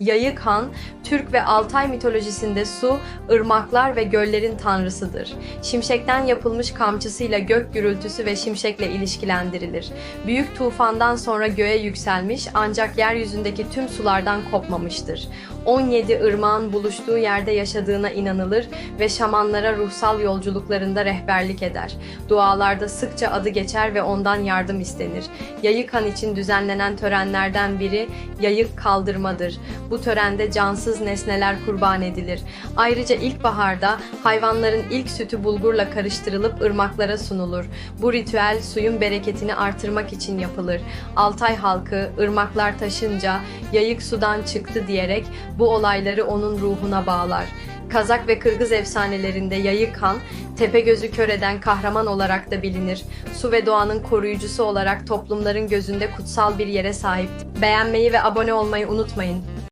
Yayık Han, Türk ve Altay mitolojisinde su, ırmaklar ve göllerin tanrısıdır. Şimşekten yapılmış kamçısıyla gök gürültüsü ve şimşekle ilişkilendirilir. Büyük tufandan sonra göğe yükselmiş ancak yeryüzündeki tüm sulardan kopmamıştır. 17 ırmağın buluştuğu yerde yaşadığına inanılır ve şamanlara ruhsal yolculuklarında rehberlik eder. Dualarda sıkça adı geçer ve ondan yardım istenir. Yayık Han için düzenlenen törenlerden biri yayık kaldırmadır. Bu törende cansız nesneler kurban edilir. Ayrıca ilkbaharda hayvanların ilk sütü bulgurla karıştırılıp ırmaklara sunulur. Bu ritüel suyun bereketini artırmak için yapılır. Altay halkı ırmaklar taşınca yayık sudan çıktı diyerek bu olayları onun ruhuna bağlar. Kazak ve Kırgız efsanelerinde Yayık Han, tepe gözü kör eden kahraman olarak da bilinir. Su ve doğanın koruyucusu olarak toplumların gözünde kutsal bir yere sahiptir. Beğenmeyi ve abone olmayı unutmayın.